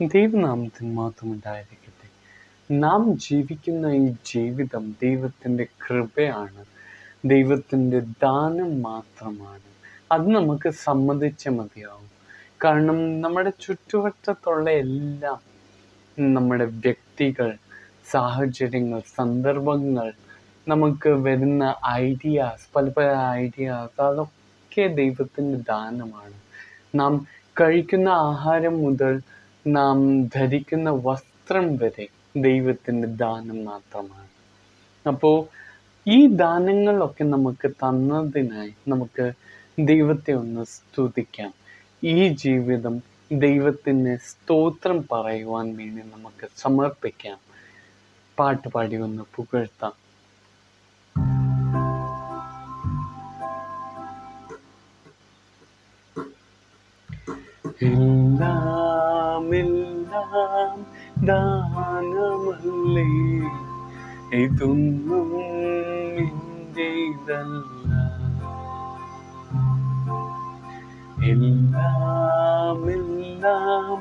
ദൈവനാമത്തിന് മാത്രം ഉണ്ടായിരിക്കട്ടെ നാം ജീവിക്കുന്ന ഈ ജീവിതം ദൈവത്തിന്റെ കൃപയാണ്. ദൈവത്തിന്റെ ദാനം മാത്രമാണ്. അത് നമുക്ക് സമ്മതിച്ച മതിയാവും. കാരണം നമ്മുടെ ചുറ്റുവട്ടത്തുള്ള എല്ലാം നമ്മുടെ വ്യക്തികൾ സാഹചര്യങ്ങൾ സന്ദർഭങ്ങൾ നമുക്ക് വരുന്ന ഐഡിയാസ് പല പല ഐഡിയാസ് അതൊക്കെ ദൈവത്തിന്റെ ദാനമാണ്. നാം കഴിക്കുന്ന ആഹാരം മുതൽ നാം ധരിക്കുന്ന വസ്ത്രം വരെ ദൈവത്തിന്റെ ദാനം മാത്രമാണ്. അപ്പോൾ ഈ ദാനങ്ങളൊക്കെ നമുക്ക് തന്നതിനായി നമുക്ക് ദൈവത്തെ ഒന്ന് സ്തുതിക്കാം. ഈ ജീവിതം ദൈവത്തിന് സ്തോത്രം പറയുവാൻ വേണ്ടി നമുക്ക് സമർപ്പിക്കാം. പാട്ട് പാടി ഒന്ന് പുകഴ്ത്താം. എല്ലാം എല്ലാം ദാനമല്ലേ? ഇതൊന്നും എന്റേതല്ല എല്ലാമെല്ലാം എല്ലാം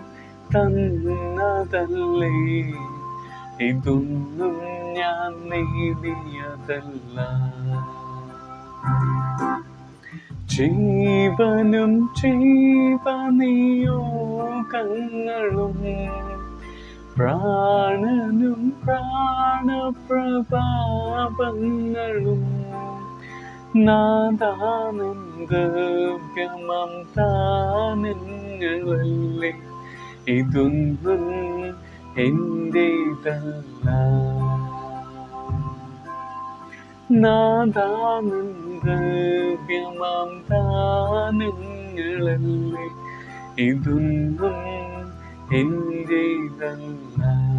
തന്നതല്ലേ? ഇതൊന്നും ഞാൻ നേടിയതല്ല. ജീവനും ജീവനിയോഗങ്ങളും പ്രാണനും പ്രാണപ്രഭാവങ്ങളും. നാദാനന്ദവ്യമം താനങ്ങളല്ലേ ഇതൊന്നും എന്റേതല്ല നാദാനന്ദവ്യമം താനങ്ങളല്ലേ ഇതൊന്നും എന്റേതല്ല